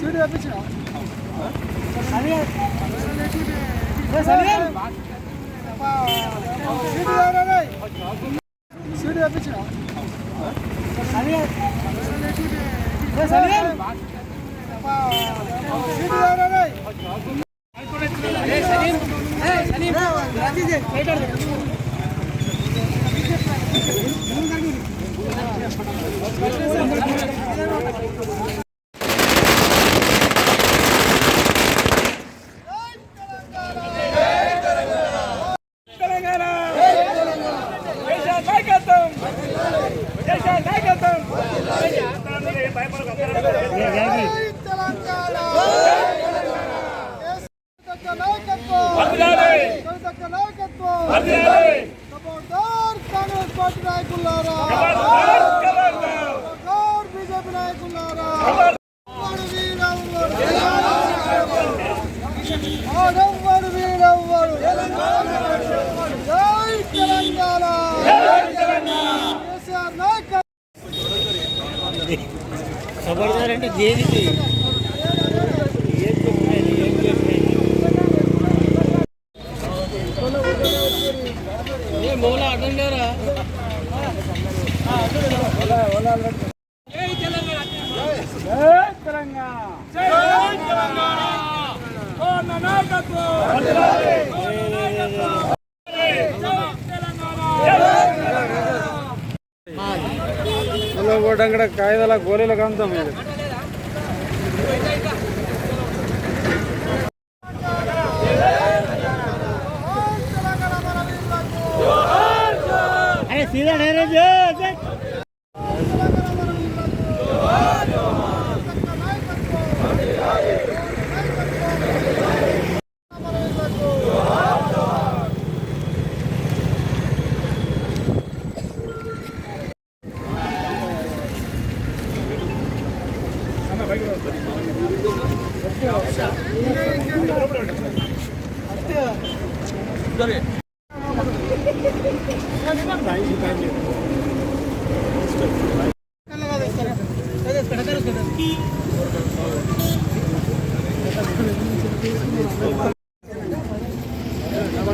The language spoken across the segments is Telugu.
సీట్ తెప్పించిన సీట్ తెప్పించిన తెలంగాణ పార్టీ నాయకులారా బీజేపీ నాయకులారా ఖబర్- వాడు వీరవ్వడు. వాడెవ్వడు వీరవ్వడు. జై తెలంగాణ కేసీఆర్ నాయకత్వం ఖబర్దార్ అంటే దేనికి ఏం చెప్పినాయి ఏం చెప్పినాయి ఏ మూల అర్థం లేరా జై తెలంగాణ జై తెలంగాణ కోన నాయకత్వం వర్ధిల్లాలి. నాయకత్వం. జై తెలంగాణ కూడా కాయిదాల గోళీల కాంతం మీరు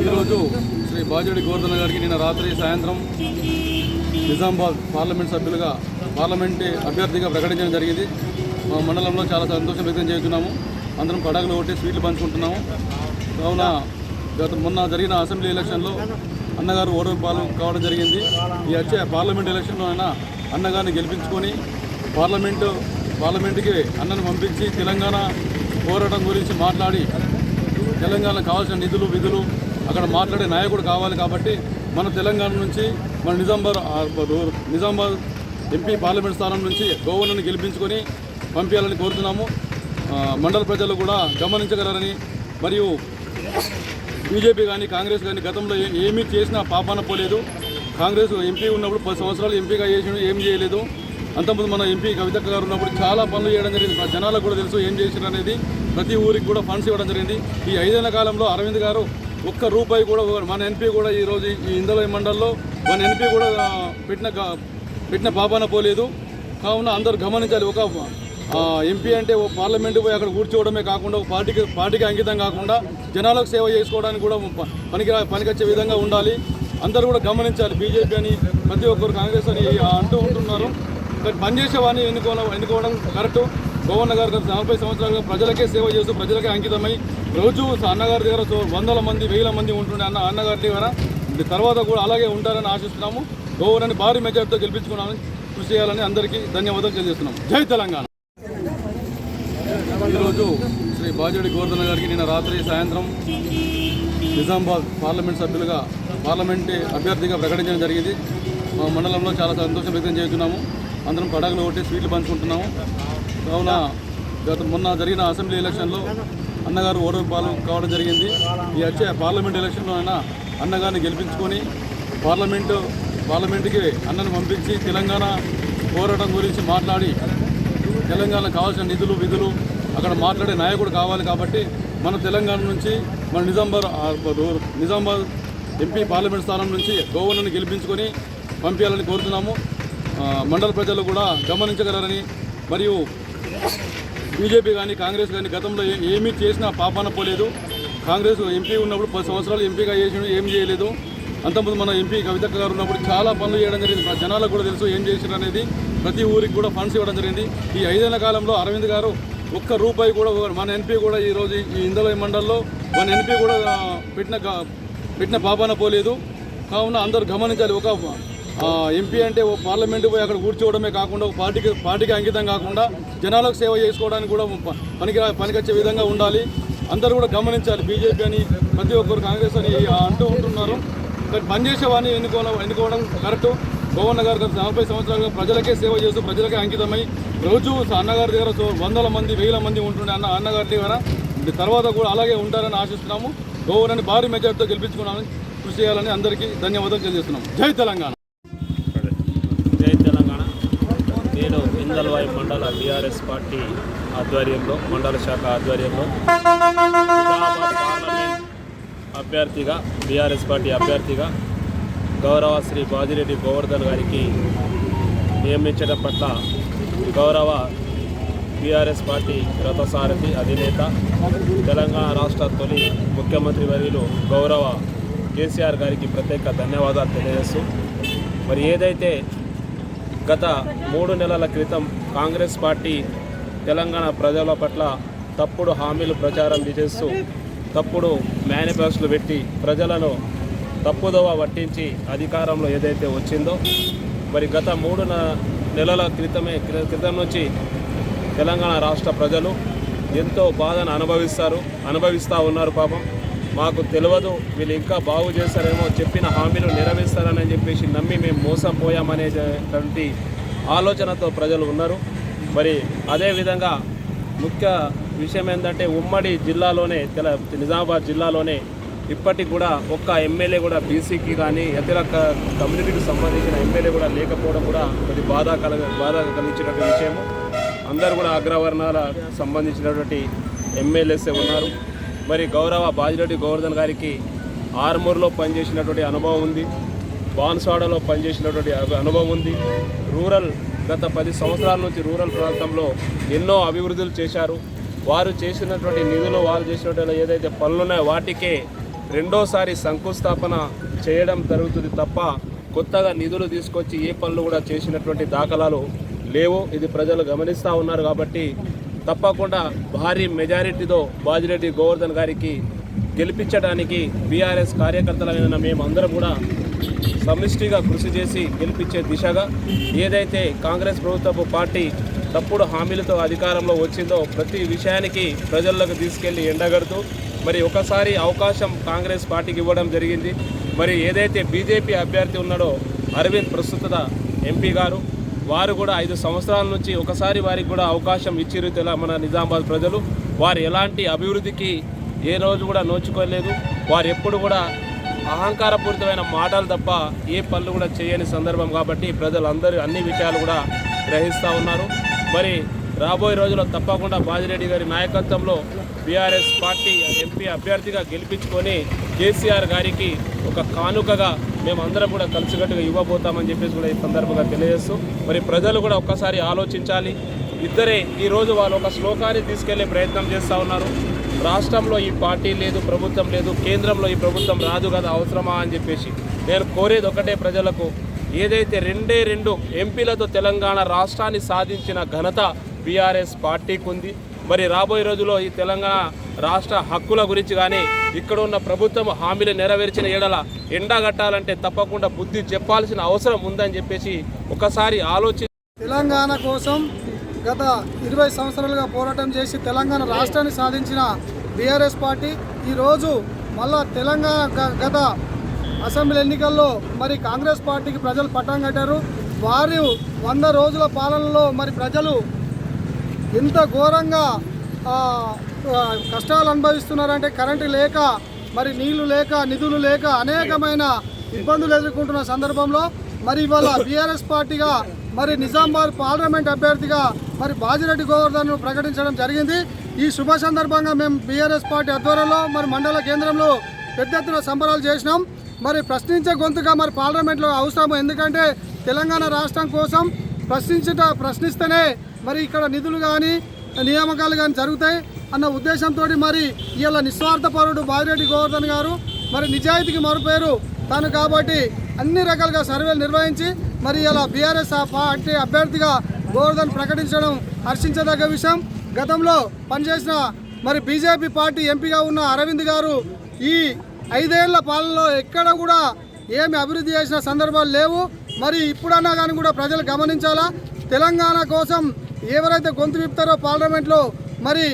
ఈరోజు శ్రీ బాజుడి గోవర్ధన గారికి నిన్న రాత్రి సాయంత్రం నిజామాబాద్ పార్లమెంట్ సభ్యులుగా పార్లమెంట్ అభ్యర్థిగా ప్రకటించడం జరిగింది. మా మండలంలో చాలా సంతోషం వ్యక్తం చేస్తున్నాము. అందరం పడగలు కొట్టి స్వీట్లు పంచుకుంటున్నాము. కావున గత మొన్న జరిగిన అసెంబ్లీ ఎలక్షన్లో అన్నగారు ఓటమి పాలు కావడం జరిగింది. ఈ వచ్చే పార్లమెంట్ ఎలక్షన్లో అయినా అన్నగారిని గెలిపించుకొని పార్లమెంటు పార్లమెంటుకి అన్నను పంపించి తెలంగాణ పోరాటం గురించి మాట్లాడి తెలంగాణకు కావాల్సిన నిధులు విధులు అక్కడ మాట్లాడే నాయకుడు కావాలి కాబట్టి మన తెలంగాణ నుంచి మన నిజామాబాద్ నిజామాబాద్ ఎంపీ పార్లమెంట్ స్థానం నుంచి గవర్నర్ని గెలిపించుకొని పంపించాలని కోరుతున్నాము. మండల ప్రజలు కూడా గమనించగలరని మరియు బీజేపీ కానీ కాంగ్రెస్ కానీ గతంలో ఏమీ చేసినా పాపాన పోలేదు. కాంగ్రెస్ ఎంపీ ఉన్నప్పుడు పది సంవత్సరాలు ఎంపీగా చేసిన ఏం చేయలేదు. అంతకుముందు మన ఎంపీ కవితక్క గారు ఉన్నప్పుడు చాలా పనులు చేయడం జరిగింది. జనాలకు కూడా తెలుసు ఏం చేసినారు అనేది. ప్రతి ఊరికి కూడా ఫండ్స్ ఇవ్వడం జరిగింది. ఈ ఐదేళ్ళ కాలంలో అరవింద్ గారు ఒక్క రూపాయి కూడా మన ఎంపీ కూడా ఈరోజు ఈ ఇందల మండల్లో మన ఎంపీ కూడా పెట్టిన పెట్టిన పాపాన పోలేదు. కావున అందరూ గమనించాలి. ఒక ఎంపీ అంటే ఓ పార్లమెంటు పోయి అక్కడ కూర్చోవడమే కాకుండా ఒక పార్టీకి పార్టీకి అంకితం కాకుండా జనాలకు సేవ చేసుకోవడానికి కూడా పనికి పనికొచ్చే విధంగా ఉండాలి. అందరూ కూడా గమనించాలి. బీజేపీ అని ప్రతి ఒక్కరు కాంగ్రెస్ అని అంటూ ఉంటున్నారు. కానీ పనిచేసే వాడిని ఎన్నుకోవడం ఎన్నుకోవడం కరెక్ట్. గవర్నర్ గారు గత నలభై సంవత్సరాలుగా ప్రజలకే సేవ చేస్తూ ప్రజలకే అంకితమై రోజు అన్నగారి దగ్గర వందల మంది వేల మంది ఉంటుండే అన్న అన్నగారి దగ్గర. తర్వాత కూడా అలాగే ఉంటారని ఆశిస్తున్నాము. గవర్నర్ని భారీ మెజార్టీతో గెలిపించుకున్నామని కృషి చేయాలని అందరికీ ధన్యవాదాలు తెలియజేస్తున్నాం జై తెలంగాణ ఈరోజు శ్రీ బాజుడి గోవర్ధన గారికి నిన్న రాత్రి సాయంత్రం నిజామాబాద్ పార్లమెంట్ సభ్యులుగా పార్లమెంట్ అభ్యర్థిగా ప్రకటించడం జరిగింది. మా మండలంలో చాలా సంతోషం వ్యక్తం చేస్తున్నాము. అందరం పడగలు కొట్టి స్వీట్లు పంచుకుంటున్నాము. కావున గత మొన్న జరిగిన అసెంబ్లీ ఎలక్షన్లో అన్నగారు ఓటమి పాలు కావడం జరిగింది. ఈ వచ్చే పార్లమెంట్ ఎలక్షన్లో అయినా అన్నగారిని గెలిపించుకొని పార్లమెంటు పార్లమెంటుకి అన్నను పంపించి తెలంగాణ పోరాటం గురించి మాట్లాడి తెలంగాణకు కావాల్సిన నిధులు విధులు అక్కడ మాట్లాడే నాయకుడు కావాలి కాబట్టి మన తెలంగాణ నుంచి మన నిజామాబాద్ నిజామాబాద్ ఎంపీ పార్లమెంట్ స్థానం నుంచి గవర్నర్ని గెలిపించుకొని పంపించాలని కోరుతున్నాము. మండల ప్రజలు కూడా గమనించగలరని మరియు బీజేపీ కానీ కాంగ్రెస్ కానీ గతంలో ఏమీ చేసినా పాపాన పోలేదు. కాంగ్రెస్ ఎంపీ ఉన్నప్పుడు పది సంవత్సరాలు ఎంపీగా చేసిన ఏం చేయలేదు. అంతకుముందు మన ఎంపీ కవితక్క గారు ఉన్నప్పుడు చాలా పనులు చేయడం జరిగింది. జనాలకు కూడా తెలుసు ఏం చేసిన అనేది. ప్రతి ఊరికి కూడా ఫండ్స్ ఇవ్వడం జరిగింది. ఈ ఐదేళ్ళ కాలంలో అరవింద్ గారు ఒక్క రూపాయి కూడా మన ఎంపీ కూడా ఈరోజు ఈ ఇందల మండలంలో మన ఎంపీ కూడా పెట్టిన పెట్టిన పాపాన పోలేదు. కావున అందరూ గమనించాలి. ఒక ఎంపీ అంటే ఓ పార్లమెంటు పోయి అక్కడ కూర్చోవడమే కాకుండా ఒక పార్టీకి పార్టీకి అంకితం కాకుండా జనాలకు సేవ చేసుకోవడానికి కూడా పనికి పనికొచ్చే విధంగా ఉండాలి. అందరూ కూడా గమనించాలి. బీజేపీ అని ప్రతి ఒక్కరు కాంగ్రెస్ అని అంటూ ఉంటున్నారు. కానీ పనిచేసే వాడిని ఎన్నుకోవడం ఎన్నుకోవడం కరెక్ట్. గవర్నర్ గారు గత నలభై సంవత్సరాలుగా ప్రజలకే సేవ చేస్తూ ప్రజలకే అంకితమై రోజు అన్నగారి దగ్గర వందల మంది వేల మంది ఉంటుండే అన్న అన్నగారి దగ్గర. తర్వాత కూడా అలాగే ఉంటారని ఆశిస్తున్నాము. గవర్నర్ని భారీ మెజార్టీతో గెలిపించుకున్నామని కృషి చేయాలని అందరికీ ధన్యవాదాలు తెలియజేస్తున్నాం. జై తెలంగాణ. జై తెలంగాణ. నేను ఇందల్వాయి మండల టీఆర్ఎస్ పార్టీ ఆధ్వర్యంలో మండల శాఖ ఆధ్వర్యంలో అభ్యర్థిగా బీఆర్ఎస్ పార్టీ అభ్యర్థిగా గౌరవ శ్రీ బాజిరెడ్డి గోవర్ధన్ గారికి నియమించడం పట్ల గౌరవ బీఆర్ఎస్ పార్టీ రథసారథి అధినేత తెలంగాణ రాష్ట్ర తొలి ముఖ్యమంత్రి వర్యులు గౌరవ కేసీఆర్ గారికి ప్రత్యేక ధన్యవాదాలు తెలియజేస్తూ మరి ఏదైతే గత మూడు నెలల క్రితం కాంగ్రెస్ పార్టీ తెలంగాణ ప్రజల పట్ల తప్పుడు హామీలు ప్రచారం చేస్తూ తప్పుడు మేనిఫెస్టోలు పెట్టి ప్రజలను తప్పుదోవ పట్టించి అధికారంలో ఏదైతే వచ్చిందో మరి గత మూడు నెలల క్రితమే క్రితం నుంచి తెలంగాణ రాష్ట్ర ప్రజలు ఎంతో బాధను అనుభవిస్తారు అనుభవిస్తూ ఉన్నారు పాపం. మాకు తెలియదు వీళ్ళు ఇంకా బాగు చేస్తారేమో చెప్పిన హామీలు నెరవేరుస్తారని చెప్పేసి నమ్మి మేము మోసం పోయామనేటువంటి ఆలోచనతో ప్రజలు ఉన్నారు. మరి అదేవిధంగా ముఖ్య విషయం ఏంటంటే ఉమ్మడి జిల్లాలోనే తెల నిజామాబాద్ జిల్లాలోనే ఇప్పటికి కూడా ఒక్క ఎమ్మెల్యే కూడా బీసీకి కానీ ఇతర కమ్యూనిటీకి సంబంధించిన ఎమ్మెల్యే కూడా లేకపోవడం కూడా కొద్ది బాధ కల బాధ కలిగించినటువంటి విషయము. అందరూ కూడా అగ్రవర్ణాల సంబంధించినటువంటి ఎమ్మెల్యేసే ఉన్నారు. మరి గౌరవ బాజిరెడ్డి గోవర్ధన్ గారికి ఆర్మూర్లో పనిచేసినటువంటి అనుభవం ఉంది. బాన్సాడలో పనిచేసినటువంటి అనుభవం ఉంది. రూరల్ గత పది సంవత్సరాల నుంచి రూరల్ ప్రాంతంలో ఎన్నో అభివృద్ధులు చేశారు. వారు చేసినటువంటి నిధులు వారు చేసినటువంటి ఏదైతే పనులున్నాయో వాటికే రెండోసారి శంకుస్థాపన చేయడం జరుగుతుంది తప్ప కొత్తగా నిధులు తీసుకొచ్చి ఏ పనులు కూడా చేసినటువంటి దాఖలాలు లేవు. ఇది ప్రజలు గమనిస్తూ ఉన్నారు కాబట్టి తప్పకుండా భారీ మెజారిటీతో బాజిరెడ్డి గోవర్ధన్ గారికి గెలిపించడానికి బీఆర్ఎస్ కార్యకర్తలైన మేమందరం కూడా సమిష్టిగా కృషి చేసి గెలిపించే దిశగా ఏదైతే కాంగ్రెస్ ప్రభుత్వపు పార్టీ తప్పుడు హామీలతో అధికారంలో వచ్చిందో ప్రతి విషయానికి ప్రజల్లోకి తీసుకెళ్ళి ఎండగడుతూ మరి ఒకసారి అవకాశం కాంగ్రెస్ పార్టీకి ఇవ్వడం జరిగింది. మరి ఏదైతే బీజేపీ అభ్యర్థి ఉన్నాడో అరవింద్ ప్రస్తుత ఎంపీ గారు వారు కూడా ఐదు సంవత్సరాల నుంచి ఒకసారి వారికి కూడా అవకాశం ఇచ్చిరు మన నిజామాబాద్ ప్రజలు. వారు ఎలాంటి అభివృద్ధికి ఏ రోజు కూడా నోచుకోలేదు. వారు ఎప్పుడు కూడా అహంకారపూరితమైన మాటలు తప్ప ఏ పనులు కూడా చేయని సందర్భం కాబట్టి ప్రజలందరూ అన్ని విషయాలు కూడా గ్రహిస్తూ ఉన్నారు. మరి రాబోయే రోజుల్లో తప్పకుండా బాజిరెడ్డి గారి నాయకత్వంలో బీఆర్ఎస్ పార్టీ ఎంపీ అభ్యర్థిగా గెలిపించుకొని కేసీఆర్ గారికి ఒక కానుకగా మేమందరం కూడా కలిసికట్టుగా ఇవ్వబోతామని చెప్పేసి కూడా ఈ సందర్భంగా తెలియజేస్తూ మరి ప్రజలు కూడా ఒక్కసారి ఆలోచించాలి. ఇద్దరే ఈరోజు వాళ్ళు ఒక శ్లోకాన్ని తీసుకెళ్ళే ప్రయత్నం చేస్తూ ఉన్నారు. రాష్ట్రంలో ఈ పార్టీ లేదు ప్రభుత్వం లేదు కేంద్రంలో ఈ ప్రభుత్వం రాదు కదా అవసరమా అని చెప్పేసి నేను కోరేది ఒకటే ప్రజలకు ఏదైతే రెండే రెండు ఎంపీలతో తెలంగాణ రాష్ట్రాన్ని సాధించిన ఘనత బీఆర్ఎస్ పార్టీకి ఉంది మరి రాబోయే రోజుల్లో ఈ తెలంగాణ రాష్ట్ర హక్కుల గురించి కానీ ఇక్కడ ఉన్న ప్రభుత్వం హామీలు నెరవేర్చిన ఏడల ఎండగట్టాలంటే తప్పకుండా బుద్ధి చెప్పాల్సిన అవసరం ఉందని చెప్పేసి ఒకసారి ఆలోచి తెలంగాణ కోసం గత ఇరవై సంవత్సరాలుగా పోరాటం చేసి తెలంగాణ రాష్ట్రాన్ని సాధించిన బీఆర్ఎస్ పార్టీ ఈరోజు మళ్ళా తెలంగాణ గత అసెంబ్లీ ఎన్నికల్లో మరి కాంగ్రెస్ పార్టీకి ప్రజలు పట్టం కట్టారు. వారు వంద రోజుల పాలనలో మరి ప్రజలు ఎంత ఘోరంగా కష్టాలు అనుభవిస్తున్నారంటే కరెంటు లేక మరి నీళ్ళు లేక నిధులు లేక అనేకమైన ఇబ్బందులు ఎదుర్కొంటున్న సందర్భంలో మరి ఇవాళ బీఆర్ఎస్ పార్టీగా మరి నిజామాబాద్ పార్లమెంట్ అభ్యర్థిగా మరి బాజిరెడ్డి గోవర్ధన్ ప్రకటించడం జరిగింది. ఈ శుభ సందర్భంగా మేము బీఆర్ఎస్ పార్టీ ఆధ్వర్యంలో మరి మండల కేంద్రంలో పెద్ద ఎత్తున సంబరాలు చేసినాం. మరి ప్రశ్నించే గొంతుగా మరి పార్లమెంట్లో అవసరం ఎందుకంటే తెలంగాణ రాష్ట్రం కోసం ప్రశ్నించట ప్రశ్నిస్తేనే మరి ఇక్కడ నిధులు కానీ నియామకాలు కానీ జరుగుతాయి అన్న ఉద్దేశంతో మరి ఇవాళ నిస్వార్థ పరుడు గోవర్ధన్ గారు మరి నిజాయితీకి మరుపేరు తాను కాబట్టి అన్ని రకాలుగా సర్వేలు నిర్వహించి మరి ఇలా బీఆర్ఎస్ పార్టీ అభ్యర్థిగా గోవర్ధన్ ప్రకటించడం హర్షించదగ్గ విషయం. గతంలో పనిచేసిన మరి బీజేపీ పార్టీ ఎంపీగా ఉన్న అరవింద్ గారు ఈ ఐదేళ్ళ పాలనలో ఎక్కడ కూడా ఏమి అభివృద్ధి చేసిన సందర్భాలు లేవు. మరి ఇప్పుడన్నా కానీ కూడా ప్రజలు గమనించాలా? తెలంగాణ కోసం ఎవరైతే గొంతు విప్తారో పార్లమెంట్లో మరి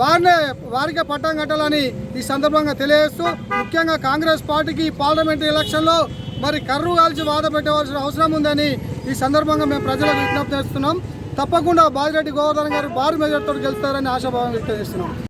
వారినే వారికే పట్టం కట్టాలని ఈ సందర్భంగా తెలియజేస్తూ ముఖ్యంగా కాంగ్రెస్ పార్టీకి ఈ పార్లమెంట్ ఎలక్షన్లో మరి కర్రు కాల్చి వాద పెట్టవలసిన అవసరం ఉందని ఈ సందర్భంగా మేము ప్రజలకు విజ్ఞప్తి చేస్తున్నాం. తప్పకుండా బాజిరెడ్డి గోవర్ధన్ గారు భారీ మెజార్టీతో గెలుస్తారని ఆశాభావం వ్యక్తం చేస్తున్నాం.